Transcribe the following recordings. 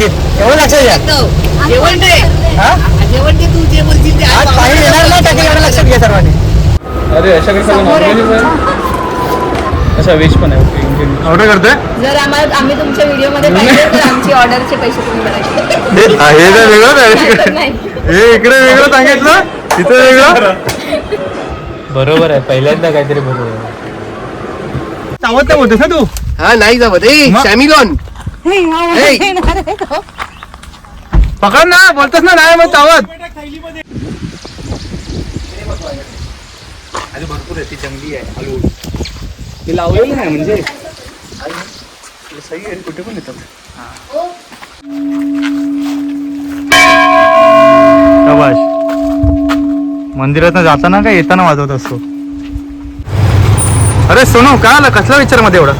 एवढं लक्षात घ्या. जेवण दे. हा? जेवण दे तू जे बोलशील ते आज पाणी येणार नाही एवढं लक्षात घ्या सर्वांनी. अरे सगळं आहे. अच्छा व्हेज पण आहे ओके इंडियन ऑर्डर करतोय? जर आम्हाला आम्ही तुमच्या व्हिडिओमध्ये पाहिजे तर आमची ऑर्डरचे पैसे तुम्ही भरायचे हे हे तर वेगळं नाही हे इकडे वेगळं सांगितलं तिथं वेगळं. बरोबर आहे पहिल्यांदा काहीतरी बरोबर आहे. चावत नाही बोलतोस ना तू? हा नाही जावत ए मग? शॅमिलॉन पकड ना बोलतोस ना नाही मग चावत भरपूर आहे ती जंगली आहे हलवून ते लावलेलं नाही म्हणजे. सही आहे कुठे पण येतात. शाबाश मंदिरात जाताना काय येताना वाजवत असतो? अरे सोनू काय आलं? कसला विचारमध्ये एवढा?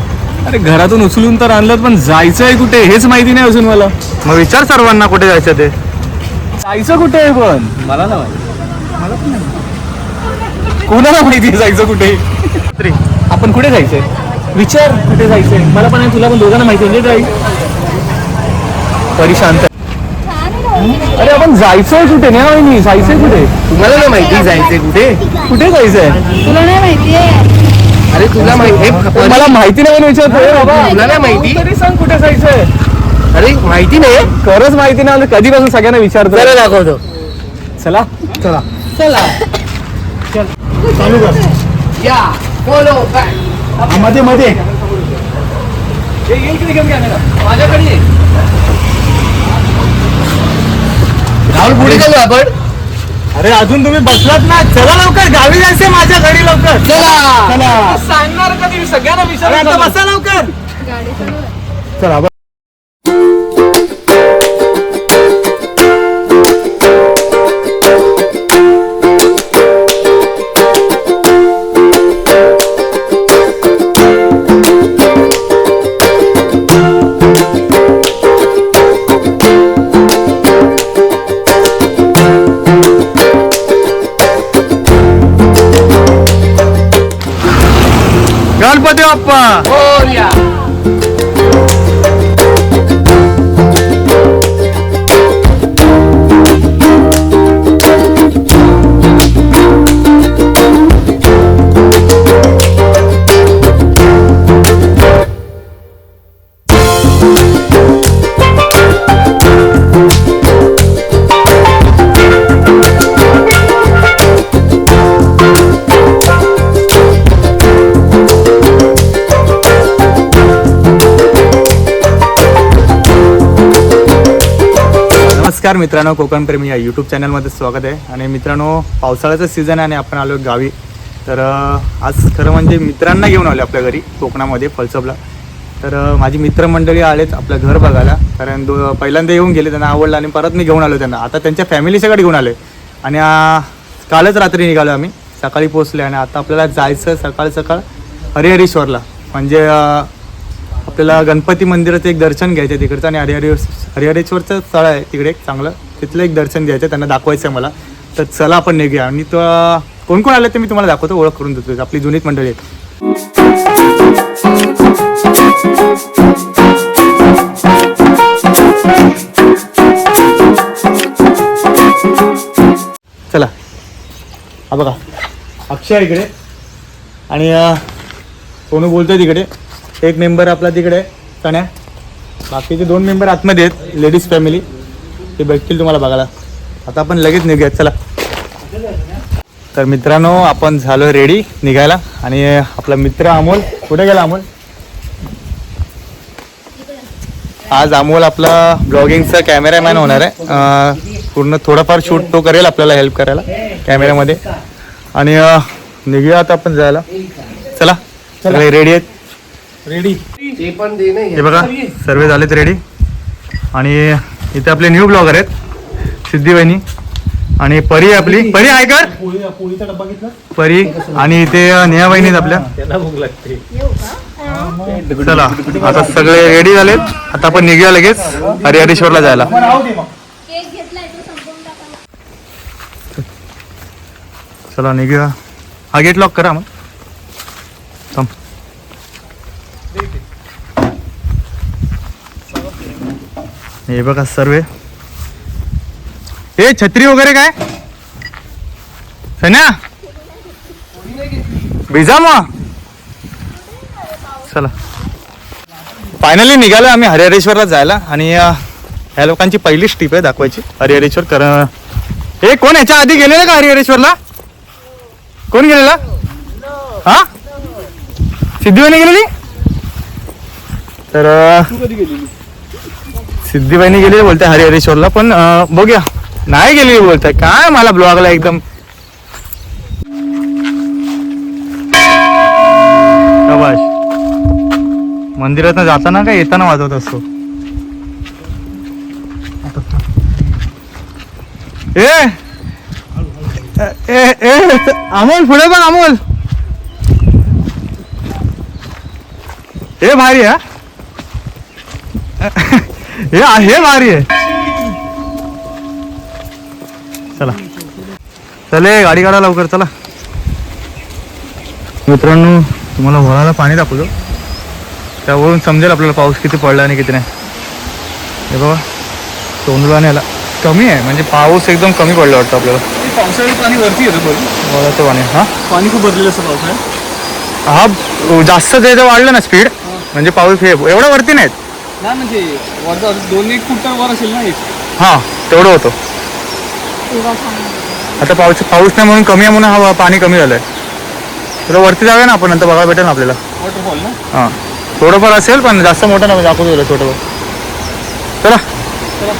अरे घरातून उचलून तर आणलं पण जायचंय कुठे? हेच माहिती नाही अजून मला. मग विचार सर्वांना कुठे जायचं ते. जायचं कुठे आहे पण? मला ना माहिती. कोणाला माहिती आहे जायचं कुठे? तरी. आपण कुठे जायचंय? विचार कुठे जायचंय? मला पण आहे तुला पण दोघांना माहिती म्हणजे जाईल परी शांत. अरे आपण जायचंय कुठे? नाही माहिती जायचंय कुठे? तुम्हाला नाही माहिती जायचंय कुठे? कुठे जायचंय? तुला नाही माहितीये अरे तुला माहिती मला माहिती नाही म्हणून विचारतोय बाबा. तुला नाही माहिती? तरी सांग कुठे जायचंय. अरे माहिती नाही. खरंच माहिती नाही म्हणजे कधीपासून सगळ्यांना विचारतो चला दाखवतो. चला. चला. चला. चालू. कर. या बोलो मध्ये मध्ये. माझ्याकडे. राहुल पुढे जाऊ आपण. अरे अजून तुम्ही बसलात ना. चला लवकर गावी जायचंय माझ्या घरी लवकर. चला. चला. सांगणार कधी? सगळ्यांना अरे विचार आता बसा लवकर. चला. गणपती बाप्पा. हो, मित्रांनो कोकण प्रेमी या यूट्यूब चॅनलमध्ये स्वागत आहे. आणि मित्रांनो पावसाळ्याचं सीझन आहे आणि आपण आलो गावी. तर आज खरं म्हणजे मित्रांना घेऊन आलो आपल्या घरी कोकणामध्ये फलसबला. तर माझी मित्रमंडळी आलेत आपलं घर बघायला. कारण दो पहिल्यांदा येऊन गेले त्यांना आवडलं आणि परत मी घेऊन आलो त्यांना. आता त्यांच्या फॅमिली सगळं घेऊन आलो आणि कालच रात्री निघालो आम्ही. सकाळी पोचले आणि आता आपल्याला जायचं सकाळ सकाळ हरिहरेश्वरला. म्हणजे आपल्याला गणपती मंदिराचं एक दर्शन घ्यायचं आहे तिकडचं आणि हरिहरे हरिहरेश्वरचं स्थळ आहे तिकडे एक चांगलं. तिथलं एक दर्शन घ्यायचं आहे त्यांना दाखवायचं आहे मला. तर चला आपण निघूया. आणि तो कोण कोण आले ते मी तुम्हाला दाखवतो ओळख करून देतो. आपली जुनीच मंडळी आहेत. चला. हा बघा. अक्षय इकडे. आणि अं, सोनू बोलतोय तिकडे. एक मेंबर आपला तिकडे आहे, बाकीचे दोन मेंबर आतमध्ये आहेत लेडीज फॅमिली ते भेटतील तुम्हाला बघायला. आता आपण लगेच निघूयात चला. तर मित्रांनो आपण झालो रेडी निघायला. आणि आपला मित्र अमोल कुठे गेला अमोल? आज अमोल आपला ब्लॉगिंगचा कॅमेरामॅन होणार आहे. पूर्ण थोडंफार शूट तो करेल आपल्याला हेल्प करायला कॅमेऱ्यामध्ये आणि निघूया आता आपण जायला. चला रेडी आहेत? रेडी ते पण दे नाही हे बघा सर्व झालेत रेडी आणि इथे आपले न्यू ब्लॉगर आहेत सिद्धी वहिनी आणि परी आपली परी आहे कर पोळीचा डब्बा घेतला परी आणि इथे नेहा वहिनी आहेत आपल्या. त्याला भूक लागते. चला आता सगळे रेडी झालेत. आता आपण निघूया लगेच हरिहरेश्वरला जायला. चला निघूया. हा गेट लॉक करा मग. हे बघा सर्व. हे छत्री वगैरे काय? सन्या भिजा मग. चला. फायनली निघालो आम्ही हरिहरेश्वरला जायला आणि ह्या लोकांची पहिलीच ट्रिप आहे दाखवायची. हरिहरेश्वर कर. हे कोण याच्या आधी गेलेलं का हरिहरेश्वरला? कोण गेलेला? हा? सिद्धीवाने गेलेली? तर सिद्धिबाईने गेले बोलते हरिहरेश्वरला पण बघूया. नाही गेलेली बोलताय काय मला ब्लॉगला एकदम? मंदिरात जाताना का येताना वाजवत असतो? ए! ए ए अमोल पुढे बघ अमोल. हे भारी आहे हा. हे हे भारी आहे. चला. चले गाडी काढा लवकर चला. मित्रांनो तुम्हाला वळाला पाणी दाखवतो. त्यावरून समजेल आपल्याला पाऊस किती पडला आणि किती नाही. हे बघा तोंडला न्याला कमी आहे म्हणजे पाऊस एकदम कमी पडला वाटतं आपल्याला. पावसाळ्यात पाणी वरती येतं वळाचं पाणी हा? पाणी खूप भरलेलं असतं पावसाळ्यात. हा जास्त त्याचं वाढलं ना स्पीड म्हणजे पाऊस हे एवढं वरती नाहीत. नाही म्हणजे वरचा दोन एक फूट तर वर असेल ना एक? हा तेवढं होतं. आता पाऊस पाऊस नाही म्हणून कमी आहे म्हणून हवा पाणी कमी झालंय. तर वरती जाऊया ना आपण नंतर बघायला भेटेल ना आपल्याला. वॉटरफॉल ना? हा. थोडंफार असेल पण जास्त मोठं नाही दाखवतो तुला छोटं. चला. तरी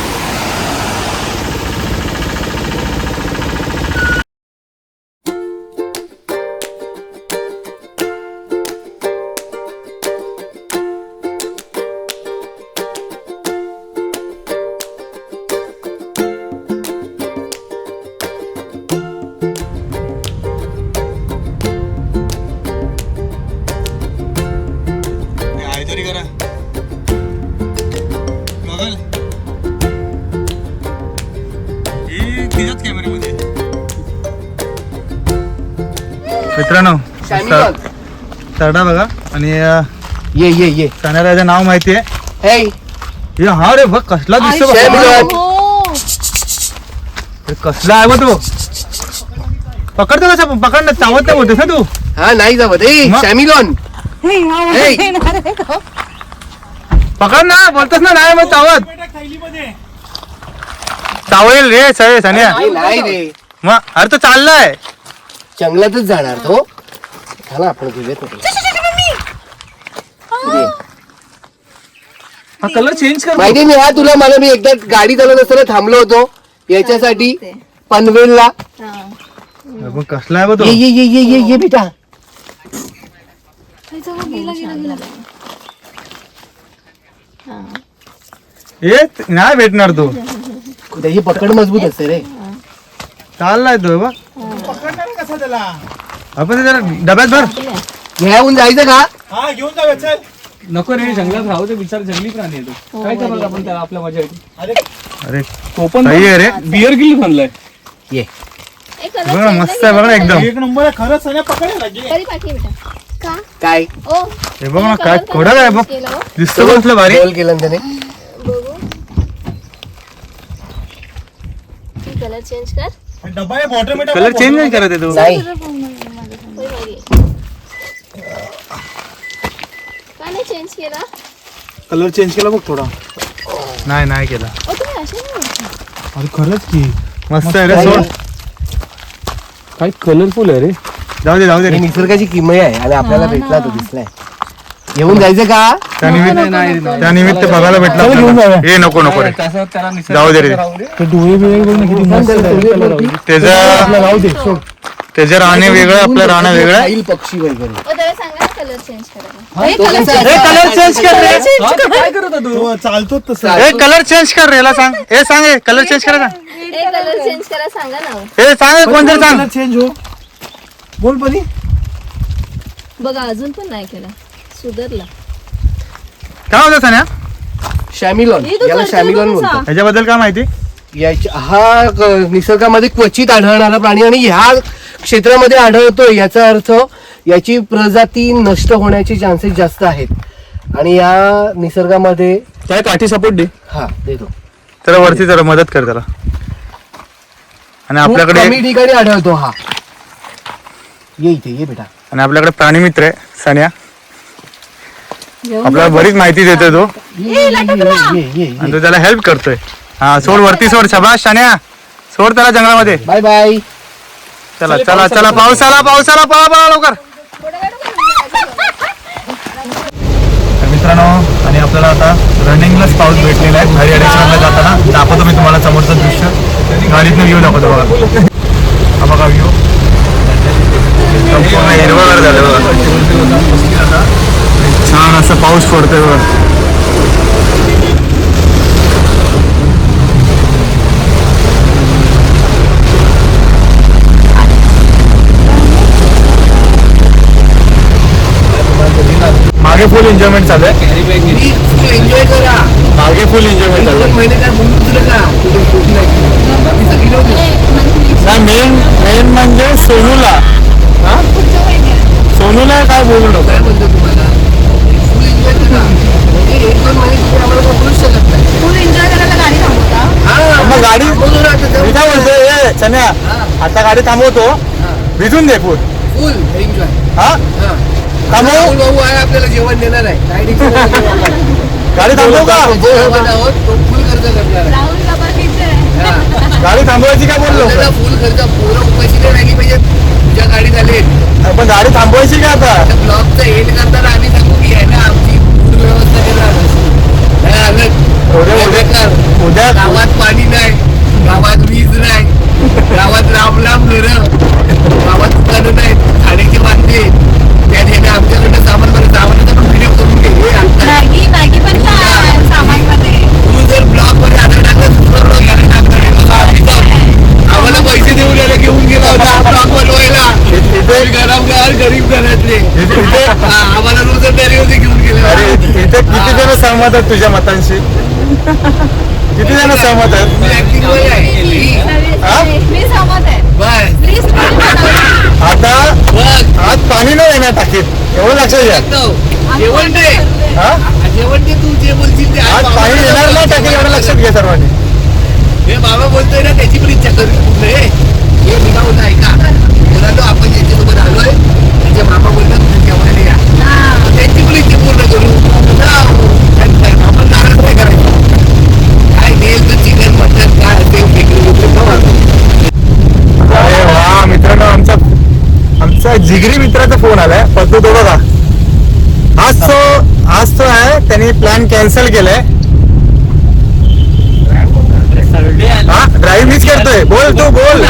बघाल. ही तिच्याच कॅमेऱ्यामध्ये मित्रांनो. सरडा बघा आणि ये ये ये. कॅमेराचं नाव माहिती आहे. हे हे हा रे बघ कसला दिसतो. हो. हे कसला आहे बघ तो पकडतो कसा पकड ना चावत नाही बोलतोस ना तू. हा नाही जावत. ए मग? पकड ना बोलतोस ना नाही मग चावत. चावेल रे सळे सान्या. नाही रे. मग अरे तो चाललाय. जंगलातच जाणार तो. चला आपण घेऊयात ना. हा कलर चेंज कर माहिती नाही हा तुला मला मी एकदा गाडी चालवत असताना थांबलो होतो. याच्यासाठी पनवेलला. बघ कसला आहे बघ तो? ये ये ये ये ये ये बेटा. ए नाही भेटणार तो. त्याची पकड मजबूत असते रे. चाललाय तो बघ. आपण ते जरा डब्यात भर. घेऊन जायचं का? नको रे जंगलात राहू ते बिचार जंगली प्राणी येतो काय करणार आपण त्याला आपल्या मजा येते? अरे तो पण सही आहे रे. बिअर गिल बनलाय. ये. बघ मस्त आहे बघ ना एकदम तरी पाठी बेटा. का? काय? ओ हे बघ ना काय खोडा आहे बघ. हो. दिसतो कसलं भारी. रोल केलं ना त्याने. बघू. कलर चेंज कर. कलर चेंज नाही करत आहे तो. नाही. होय बाई. का नाही चेंज केला? कलर चेंज केला बघ थोडा. नाही नाही केला. ओ तुम्ही असे नाही बोलता. अरे खरंच की. मस्त आहे रे सोड. काय कलरफुल आहे रे. जाऊ दे जाऊ दे. हे निसर्गाची किमय आहे आणि आपल्याला भेटला तो दिसलाय. घेऊन जायचं का? त्या निमित्त त्या निमित्त बघायला भेटला चला घेऊन आपल्याला. जाऊया. ए नको नको रे. जाऊ दे रे. ते डोळे बिळे बघ ना किती मस्त आहेत. त्याचं राहू दे सोड. त्याचं राहणे वेगळं आपलं राहणं वेगळं. आहे. पक्षी वगैरे. ओ त्याला सांगा ना कलर चेंज करायला कलर कर. रे. हा, ते काय करत होता तू? ए कलर चेंज कर रे याला सांग. ए सांग कलर चेंज करा सांग ए कलर चेंज करा सांगा ना. हो. ए सांग ए, कोणतरी सांग. चेंज हो? बोल बनी बघा अजून पण नाही केला. सुधरला. काय होतं सान्या? शॅमिलॉन. याला शॅमिलॉन बोलतात ह्याच्याबद्दल काय माहिती? याच्या- हा क- निसर्गामध्ये क्वचित आढळणारा प्राणी आणि ह्या क्षेत्रामध्ये आढळतो याचा अर्थ याची प्रजाती नष्ट होण्याचे चान्सेस जास्त आहेत. आणि या निसर्गामध्ये त्या काठी सपोर्ट दे. हा देतो त्याला वरती जरा मदत कर त्याला आणि खूप आपल्याकडे कमी ठिकाणी आढळतो हा. ये इथे ये बेटा. आणि आपल्याकडे प्राणी मित्र आहे सन्या. आपल्याला बरीच माहिती देतोय तो. ये ये, ये, ये, ये, ये. आणि तो त्याला हेल्प करतोय. हा सोड वरती सोड शबाश शान्या सोड त्याला जंगलामध्ये. बाय बाय चला चला चला पाऊस आला पाऊस आला पळा पळा लवकर. तर मित्रांनो आणि आपल्याला आता रनिंगलाच पाऊस भेटलेला आहे. हरी अडेश्वरला जाताना. दाखवतो मी तुम्हाला समोरचं दृश्य. गाडीतनं व्ह्यू दाखवतो बघा. हा बघा व्ह्यू संपूर्ण हिरवगार झालं बघा छान असं पाऊस पडतोय बघा. मागे फुल एन्जॉयमेंट चालू आहे. एन्जॉय करा मागे फुल एन्जॉयमेंट चालू आहे. महिने काय बोलूच नका कुठे कुठे नाही बाकी सगळी मेन मेन म्हणजे सोनूला. सोनूला काय बोलू नको. काय म्हणतो तुम्हाला? फुल एन्जॉय म्हणजे एक दोन महिने तुम्ही आम्हाला काही बोलूच शकत नाही. फुल एन्जॉय करायला गाडी थांबवता हा. मग गाडी- बोलू ना आता मी काय बोलतोय ए चन्या आता गाडी थांबवतो. भिजून दे फुल. फुल एन्जॉय हा? थांबव. भाऊ आहे आपल्याला जेवण देणार आहे. गाडी थांबवू का? फुल खर्च करणार हा. गाडी थांबवायची काय बोललो? फुल खर्च पोरं उपाशी नाही राहिली पाहिजे तुझ्या गाडीत आले. पण गाडी थांबवायची का आता? ब्लॉकचं एंड करताना आम्ही सांगू की आहे ना आमची व्यवस्था आलं उद्या- गावात पाणी नाही गावात वीज नाही गावात लांब लांब घरं गावात दुकानं नाहीत खाण्याचे वांदे त्या ठिकाणी आमच्याकडनं सामान बरं सामानाचा पण व्हिडिओ करून घे. आता. मॅगी मॅगी पण काय सामानमध्ये तू जर ब्लॉकमध्ये आता टाकलं दुसरं ब्लॉक टाकणार. आम्हाला पैसे देऊन यायला घेऊन गेला होता ब्लॉक बनवायला इथे गरीब घर गरीब घरातले इथे- इथे हा, आम्हाला रोजंदारी होती घेऊन गेले? अरे इथे किती जण सहमत आहेत तुझ्या मतांशी? किती जण सहमत आहेत. हा? आता आज पाणी नाही येणार टाकीत. एवढं लक्षात घ्या. जेवण दे. हा? जेवण दे तू जे बोलशील ते आज पाणी येणार नाही टाकीत एवढं लक्षात घ्या सर्वांनी. हे बाबा बोलतोय ना त्याची पण इच्छा करू पूर्ण हे हे मी काय बोलतो ऐका. मुलांनो आपण ज्यांच्यासोबत आलोय. त्याचे मामा बोलतात तुम्ही जेवायला या. त्यांची पण पूर्ण करू आपण नाराज नाही करायचं काय तर चिकन मटन काय ते अरे वा मित्रांनो आमचा आमचा जिगरी मित्राचा फोन आलाय. पद्धत तो बघा. आज तो आज तो आहे. त्यांनी प्लॅन कॅन्सल केलाय. हा ड्राईव्ह मीच करतोय. बोल तू बोल.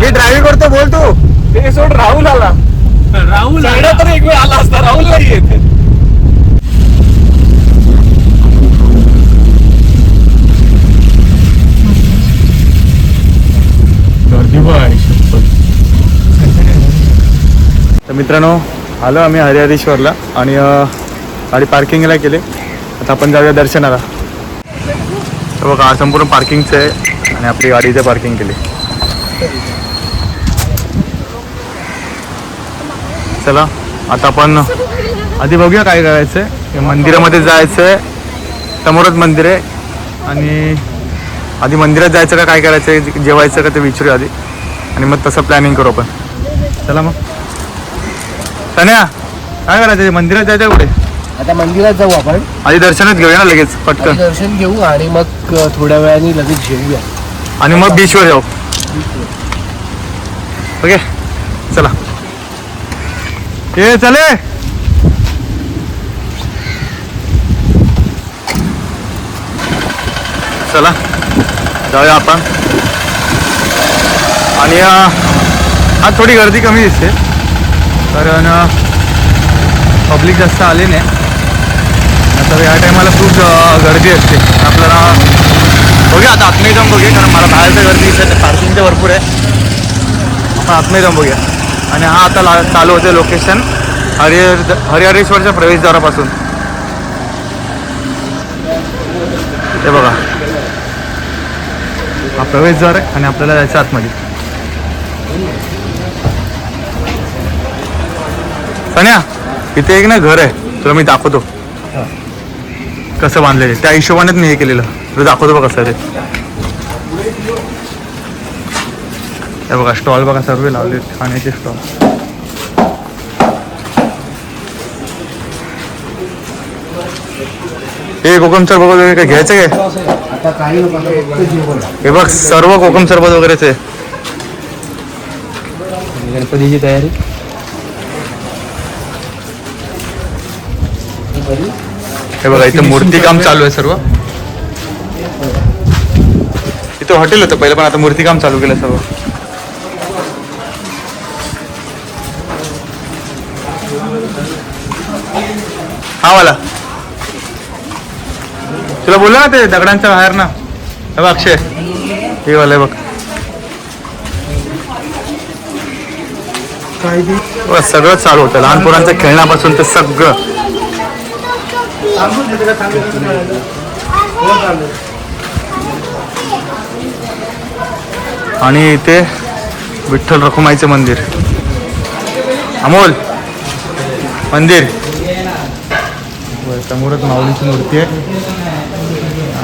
मी ड्राईव्ह करतो बोल तू. ते सोड राहुल आला. राहुल तर एक वेळ आला असता राहुल नाही येत. गर्दी तर मित्रांनो आलो आम्ही हरिहरेश्वरला आणि गाडी पार्किंगला केली. आता आपण जाऊया दर्शनाला. तर बघा संपूर्ण पार्किंगचं आहे आणि आपली गाडी इथे पार्किंग केली. चला आता आपण आधी बघूया काय करायचं आहे मंदिरामध्ये जायचं आहे समोरच मंदिर आहे. आणि आधी मंदिरात जायचं का काय करायचं आहे जेवायचं का ते विचारूया आधी. आणि मग तसं प्लॅनिंग करू आपण. चला मग. तन्या काय करायचं? मंदिरात जायचं कुठे? आता मंदिरात जाऊ आपण. आधी दर्शनच घेऊया ना लगेच पटकन. दर्शन घेऊ आणि मग थोड्या वेळाने लगेच जेवूया आणि मग बीचवर जाऊ. ओके चला. ये चले. चला जाऊया आपण. आणि आज थोडी गर्दी कमी दिसते. कारण पब्लिक जास्त आले नाही. तर या टायमाला खूप गर्दी असते. आपल्याला बघूया आता आतमध्ये जाऊन बघूया कारण मला बाहेरचं गर्दी दिसत पार्किंग भरपूर आहे. आपण आतमध्ये जाऊन बघूया. आणि हा आता ला चालू होते लोकेशन हरिहर हरिहरेश्वरच्या प्रवेशद्वारापासून. ते बघा. हा प्रवेशद्वार आहे आणि आपल्याला जायचं आतमध्ये. सन्या इथे एक ना घर आहे. तुला मी दाखवतो. कसं बांधलेलं त्या हिशोबानेच मी हे केलेलं. तुला दाखवतो बघा कसं ते. हे बघा स्टॉल बघा सर्व लावले खाण्याचे स्टॉल हे कोकम सरबत वगैरे काय घ्यायचं काय हे बघ सर्व कोकम सरबत वगैरेच. आहे गणपतीची तयारी. हे बघा इथं मूर्तिकाम चालू आहे सर्व. इथं हॉटेल होतं पहिलं पण आता मूर्तिकाम चालू केलं सर्व. हा वाला. तुला बोललो ना ते दगडांच्या बाहेर ना? हे बघ अक्षय. हे वाला बघ, सगळं चालू होतं. लहान पोरांचं खेळण्यापासून ते सगळं. आणि इथे विठ्ठल रखुमाईचं मंदिर. अमोल मंदिर. वर. समोरच माऊलीची मूर्ती आहे.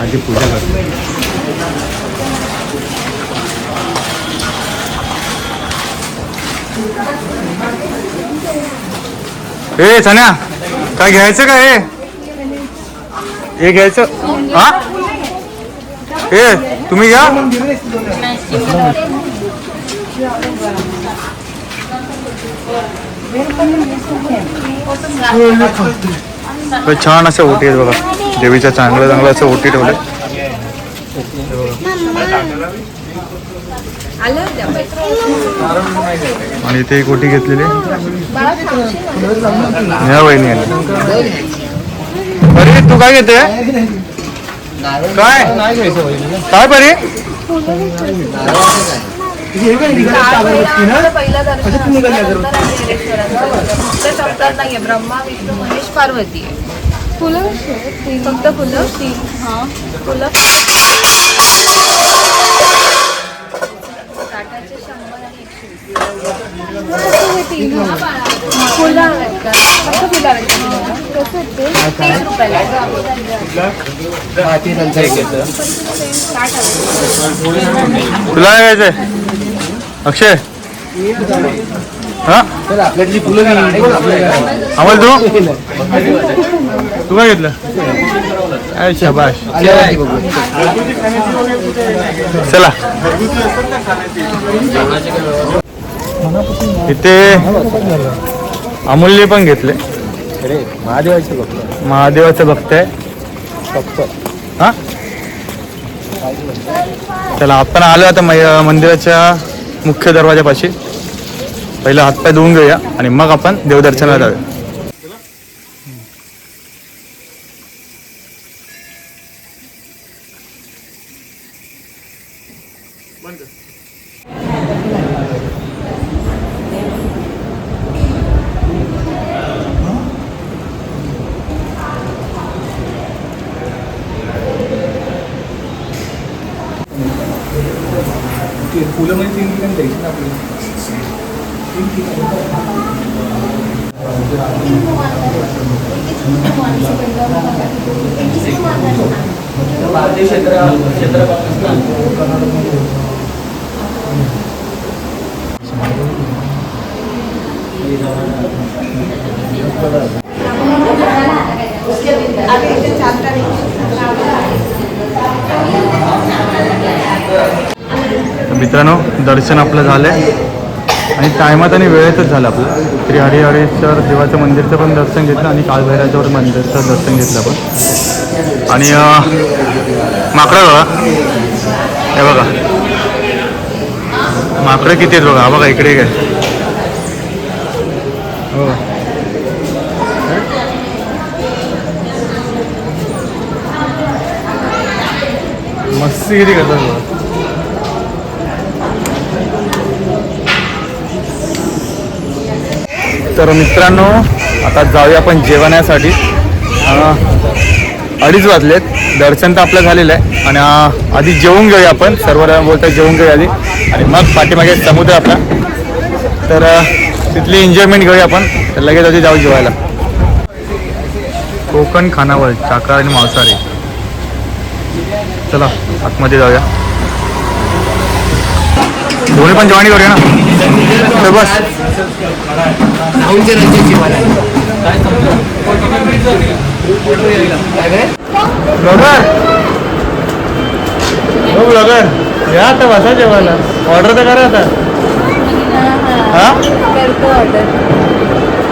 आधी पूजा करते. ए सन्या काय घ्यायचं का हे? हे घ्यायचं. हा? हे तुम्ही घ्या. तर छान असं ओटी आहेत बघा. देवीच्या चांगलं चांगलं असं ओटी ठेवलं आणि इथे एक ओटी घेतलेली. ह्या वहिनी आली अरे तू काय घेते? काय? काय परी? पहिलं पार्वती आहे. फुलं फक्त फुलं? हा. फुलं. फुलं आहेत का? फक्त फुलं आहेत? तीस रुपयाला साठ हवे. तुला काय घ्यायचंय अक्षय? आपल्यातली फुलं तू तू काय घेतलं? अरे शाबाश चला. इथे अमूल्य पण घेतले. अरे महादेवाचे भक्त. महादेवाचं भक्त आहे. फक्त हा? चला आपण आलो आता मंदिराच्या मुख्य दरवाजापाशी. पहिला हातपाय धुवून घेऊया आणि मग आपण देवदर्शनाला जाऊया. फुलं म्हणजे तीन ठिकाणी द्यायची ना आपल्याला. तर मित्रांनो दर्शन आपलं झालंय. आणि टायमात आणि वेळेतच झालं आपलं. श्री हरिहरेश्वर देवाचं मंदिरचं पण दर्शन घेतलं आणि काळभैराचं मंदिरचं दर्शन घेतलं आपण. आणि माकडं बघा. हे बघा. माकडं किती आहेत बघा. बघा इकडे काय हो. मस्ती किती करतात बघा. तर मित्रांनो आता जाऊया आपण जेवण्यासाठी. अडीच वाजलेत. दर्शन तर आपलं झालेलं आहे. आणि आधी जेवून घेऊया आपण. सर्व बोलतात जेवून घेऊया आधी. आणि मग पाठीमागे समुद्र आपला. तर तिथली एन्जॉयमेंट घेऊया आपण. तर लगेच आधी जाऊ जेवायला. कोकण खानावळ शाकाहारी आणि मांसाहारी. चला आतमध्ये जाऊया. दोन्ही पण जेवणी करूया ना. तर बस. ब्लॉगर. हो ब्लॉगर. या आता बसा जेवायला. ऑर्डर तर करा आता. हा? ऑर्डर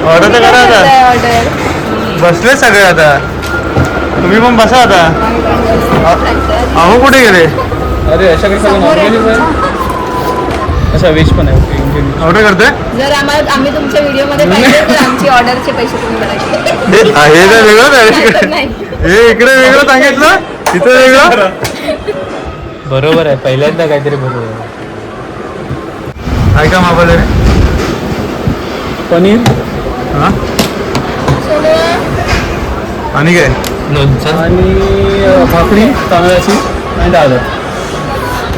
ऑर्डर तर करा आता. ऑर्डर बसले सगळे आता. तुम्ही पण बसा आता. अहो कुठे गेले? अरे आहे अच्छा व्हेज पण आहे ओके इंडियन ऑर्डर करतोय? जर आम्हाला आम्ही तुमच्या व्हिडिओमध्ये पाहिजे तर आमची ऑर्डरचे पैसे तुम्ही भरायचे हे हे तर वेगळं आहे. इकडे. नाही. हे इकडे वेगळं सांगितलं. तिथं वेगळं. बरोबर आहे. पहिल्यांदा काहीतरी बरोबर आहे. काय का मागवलं रे पनीर हा? आणि काय? लोणचं आणि अ, भाकरी तांदळाची आणि डाळ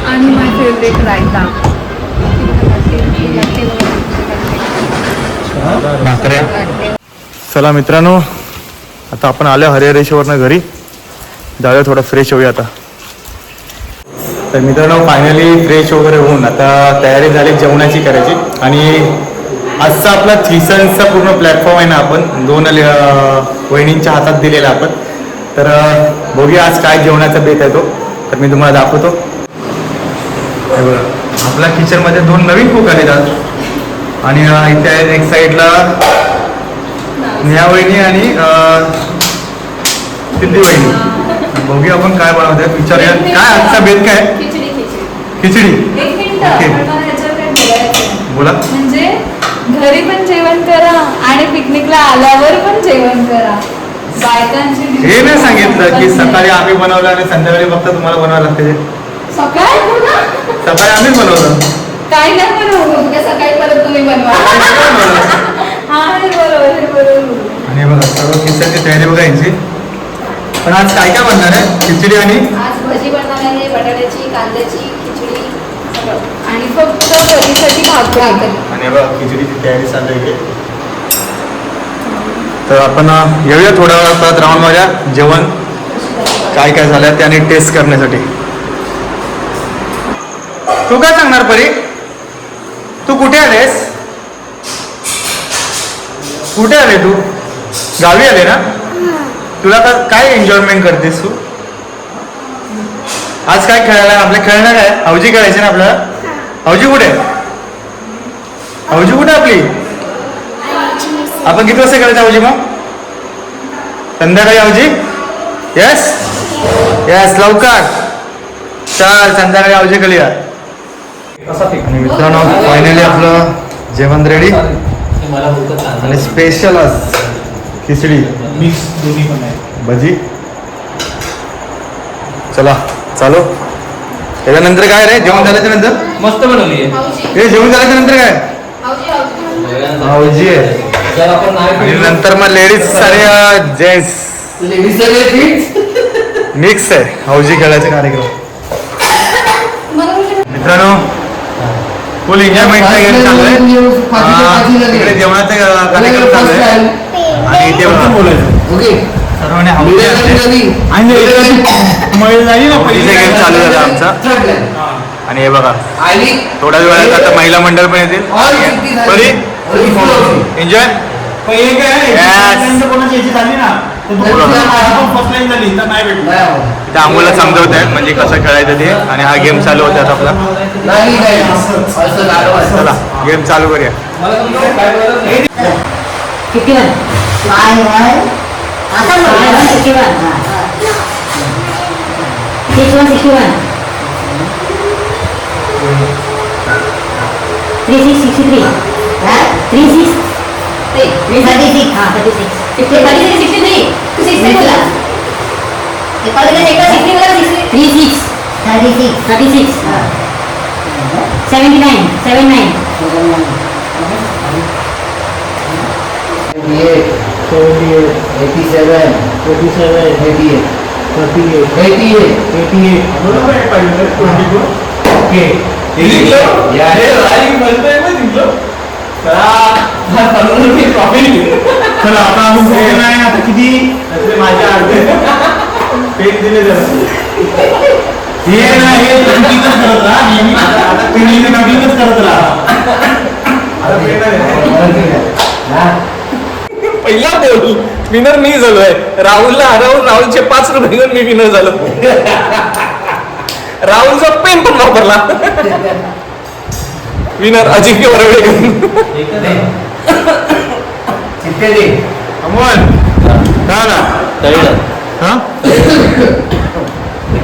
आणि माय फेवरेट रायता. चला मित्रांनो आता आपण आलो हरिहरेश्वरनं घरी. जाऊया थोडं फ्रेश होऊया आता. तर मित्रांनो फायनली फ्रेश वगैरे होऊन आता तयारी झाली जेवणाची करायची. आणि आजचा आपला थिसनचा पूर्ण प्लॅटफॉर्म आहे ना आपण दोन वहिणींच्या वहिनींच्या हातात दिलेला आपण. तर बघूया आज काय जेवणाचा बेत आहे तो. तर मी तुम्हाला दाखवतो. बघा. आपल्या किचनमध्ये दोन नवीन कुक आलेत आज. आणि इथे आहेत एक साईडला नेहा वहिनी आणि सिद्धी वहिनी बघूया आपण काय बनवतात. विचारूया. काय आजचा बेत काय? खिचडी ओके. बोला. म्हणजे घरी पण जेवण करा आणि पिकनिकला आल्यावर पण जेवण करा. हे नाही सांगितलं की सकाळी आम्ही बनवलं आणि संध्याकाळी फक्त तुम्हाला बनवावं लागते. सकाळी? सकाळी आम्हीच बनवलं. नाही बनवू उद्या सकाळी परत तुम्ही बनवा. हा हे बरोबर हे बरोबर. आणि बघा सर्व किचनची तयारी बघा यांची. पण आज काय काय बनणार आहे? खिचडी आणि? आज भजी बनवणार आहे बटाट्याची कांद्याची खिचडी आणि फक्त कधीसाठी भाकरी आणि बघा खिचडीची तयारी चालू आहे. तर आपण येऊया थोड्या वेळा परत राऊंडमध्ये जेवण काय काय झालं ते आणि टेस्ट करण्यासाठी. तू काय सांगणार परी? तू कुठे आलेस? कुठे आले तू? गावी आले ना? तुला का काय एन्जॉयमेंट करतेस तू? आज काय खेळायला आपल्या खेळणार आहे हौजी खेळायची ना आपल्याला? अवजी कुठे? हौजी कुठे आपली? आपण किती वाजता खेळायचं हौजी मग? संध्याकाळी अवजी येस येस लवकर. चल संध्याकाळी अवजी खेळूया. मित्रांनो फायनली आपलं जेवण रेडी आणि स्पेशल आज खिचडी. मिक्स दोन्ही पण आहे. भजी. चला चालू. त्याच्यानंतर काय रे? जेवण झाल्याच्यानंतर? मस्त बनवली आहे. हे जेवण झाल्याच्यानंतर काय? भाऊजी आहे. नंतर मग लेडीज सारे जेंट्स मिक्स आहे. हौजी खेळायचे कार्यक्रम. मित्रांनो फुल एन्जॉयमेंट गेम चाललंय इकडे जेवणाचा कार्यक्रम चालू आहे आणि इथे बघा, ओके। सर्वांनी. हौजीचा गेम चालू झाला आमचा आणि हे बघा। आणि थोड्या वेळात आता महिला मंडळ पण येतील ऑल सिटी बरी झाली एन्जॉय त्या आम्हाला समजवत आहेत म्हणजे कसं खेळायचं ते. आणि हा गेम चालू होतात आपला. चला गेम चालू करूया. मला six one three six sixty three three six three thirty six हां thirty six thirty six sixty three two six बोला three six thirty six thirty six seventy nine seven nine eighty seven eighty seven eighty eight thirty eight eighty eight eighty eight चला आता आपण बघूया नाही आता किती त्यातले माझ्या अर्धे पेन दिले जरा. हे नाही नक्कीच करत राहा नेहमी. आता ते नेहमी नक्कीच करत राहा. पहिला बोल. विनर मी झालोय राहुलला हरवून राहुलचे पाच रुपये घेऊन मी विनर झालो. राहुलचा पेन पण वापरला. विनर अजिंक्य दे अमोल ना. हा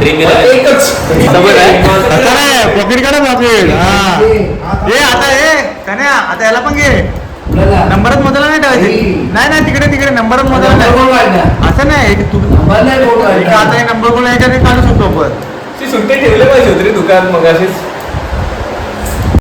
एकच. समज आहे? आता नाही पॉकेट काढा पॉकेट हा. हे आता हे कन्या आता याला पण घे? नंबरात मोजायला नाही ठेवायचे. नाही. नाही तिकडे तिकडे नंबरात मोजायला नाही? असं नाही की तू नंबर नाही कोण एक काढला? आता हे नंबर कोण याच्याने काढू शकतो आपण. ती सुट्टी ठेवले पाहिजे होती दुकान मग अशीच